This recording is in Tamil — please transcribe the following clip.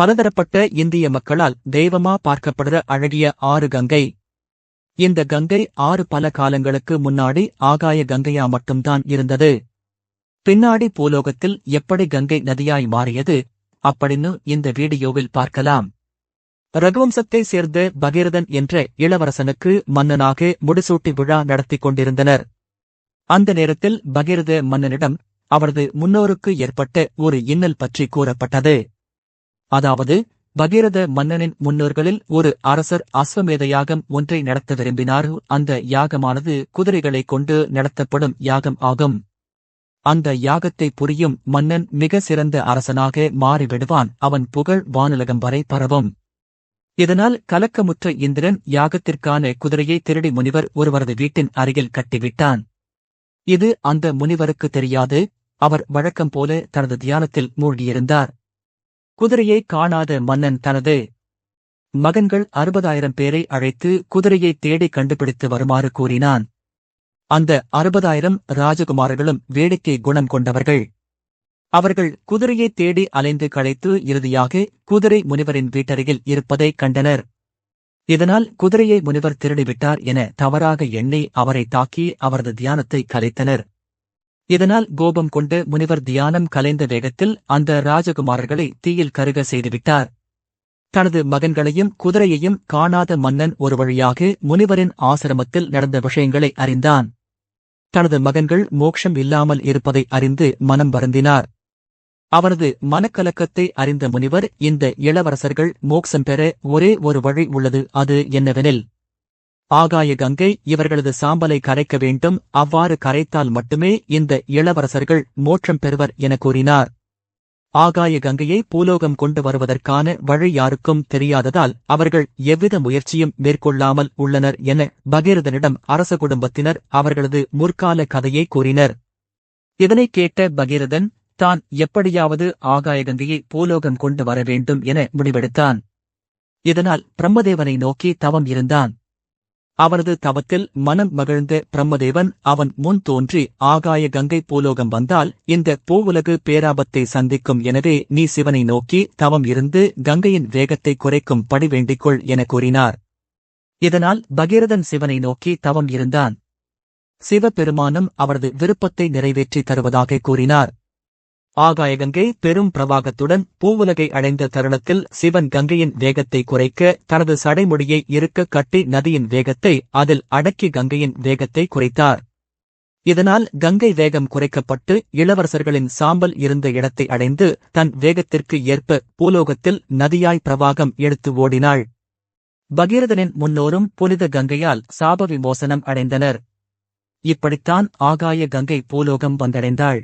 பலதரப்பட்ட இந்திய மக்களால் தெய்வமா பார்க்கப்படுற அழகிய ஆறு கங்கை. இந்த கங்கை ஆறு பல காலங்களுக்கு முன்னாடி ஆகாய கங்கையா மட்டும்தான் இருந்தது. பின்னாடி பூலோகத்தில் எப்படி கங்கை நதியாய் மாறியது அப்படின்னு இந்த வீடியோவில் பார்க்கலாம். ரகுவம்சத்தை சேர்ந்த பகீரதன் என்ற இளவரசனுக்கு மன்னனாக முடிசூட்டி விழா நடத்திக் கொண்டிருந்தனர். அந்த நேரத்தில் பகீரத மன்னனிடம் அவரது முன்னோருக்கு ஏற்பட்ட ஒரு இன்னல் பற்றி கூறப்பட்டது. அதாவது பகீரத மன்னனின் முன்னோர்களில் ஒரு அரசர் அஸ்வமேத யாகம் ஒன்றை நடத்த விரும்பினார். அந்த யாகமானது குதிரைகளைக் கொண்டு நடத்தப்படும் யாகம் ஆகும். அந்த யாகத்தை புரியும் மன்னன் மிக சிறந்த அரசனாக மாறிவிடுவான். அவன் புகழ் வானுலகம் வரை பரவும். இதனால் கலக்கமுற்ற இந்திரன் யாகத்திற்கான குதிரையை திருடி முனிவர் ஒருவரது வீட்டின் அருகில் கட்டிவிட்டான். இது அந்த முனிவருக்கு தெரியாது. அவர் வழக்கம் போல தனது தியானத்தில் மூழ்கியிருந்தார். குதிரையை காணாத மன்னன் தனது மகன்கள் அறுபதாயிரம் பேரை அழைத்து குதிரையை தேடி கண்டுபிடித்து வருமாறு கூறினான். அந்த அறுபதாயிரம் ராஜகுமாரர்களும் வேடிக்கை குணம் கொண்டவர்கள். அவர்கள் குதிரையை தேடி அலைந்து களைத்து இறுதியாக குதிரை முனிவரின் வீட்டருகில் இருப்பதைக் கண்டனர். இதனால் குதிரையை முனிவர் திருடிவிட்டார் என தவறாக எண்ணி அவரை தாக்கி அவரது தியானத்தை கலைத்தனர். இதனால் கோபம் கொண்டு முனிவர் தியானம் கலைந்த வேகத்தில் அந்த ராஜகுமாரர்களை தீயில் கருக செய்துவிட்டார். தனது மகன்களையும் குதிரையையும் காணாத மன்னன் ஒரு வழியாக முனிவரின் ஆசிரமத்தில் நடந்த விஷயங்களை அறிந்தான். தனது மகன்கள் மோட்சம் இல்லாமல் இருப்பதை அறிந்து மனம் வருந்தினார். அவரது மனக்கலக்கத்தை அறிந்த முனிவர் இந்த இளவரசர்கள் மோட்சம் பெற ஒரே ஒரு வழி உள்ளது அது என்னவெனில் ஆகாய கங்கை இவர்களது சாம்பலை கரைக்க வேண்டும். அவ்வாறு கரைத்தால் மட்டுமே இந்த இளவரசர்கள் மோட்சம் பெறுவர் என கூறினார். ஆகாய கங்கையை பூலோகம் கொண்டு வருவதற்கான வழி யாருக்கும் தெரியாததால் அவர்கள் எவ்வித முயற்சியும் மேற்கொள்ளாமல் உள்ளனர் என பகீரதனிடம் அரச குடும்பத்தினர் அவர்களது முற்கால கதையை கூறினர். இதனைக் கேட்ட பகீரதன் தான் எப்படியாவது ஆகாய கங்கையை பூலோகம் கொண்டு வர வேண்டும் என முடிவெடுத்தான். இதனால் பிரம்மதேவனை நோக்கி தவம் இருந்தான். அவனது தவத்தில் மனம் மகிழ்ந்த பிரம்மதேவன் அவன் முன் தோன்றி ஆகாய கங்கை பூலோகம் வந்தால் இந்த பூவுலகு பேராபத்தை சந்திக்கும் எனவே நீ சிவனை நோக்கி தவம் இருந்து கங்கையின் வேகத்தை குறைக்கும் படி வேண்டிக்கொள் என கூறினார். இதனால் பகீரதன் சிவனை நோக்கி தவம் இருந்தான். சிவபெருமானும் அவரது விருப்பத்தை நிறைவேற்றி தருவதாக கூறினார். ஆகாய கங்கை பெரும் பிரவாகத்துடன் பூவுலகை அடைந்த தருணத்தில் சிவன் கங்கையின் வேகத்தை குறைக்க தனது சடைமுடியை இருக்க கட்டி நதியின் வேகத்தை அதில் அடக்கி கங்கையின் வேகத்தை குறைத்தார். இதனால் கங்கை வேகம் குறைக்கப்பட்டு இளவரசர்களின் சாம்பல் இருந்த இடத்தை அடைந்து தன் வேகத்திற்கு ஏற்ப பூலோகத்தில் நதியாய் பிரவாகம் எடுத்து ஓடினாள். பகீரதனின் முன்னோரும் புனித கங்கையால் சாப விமோசனம் அடைந்தனர். இப்படித்தான் ஆகாய கங்கை பூலோகம் வந்தடைந்தாள்.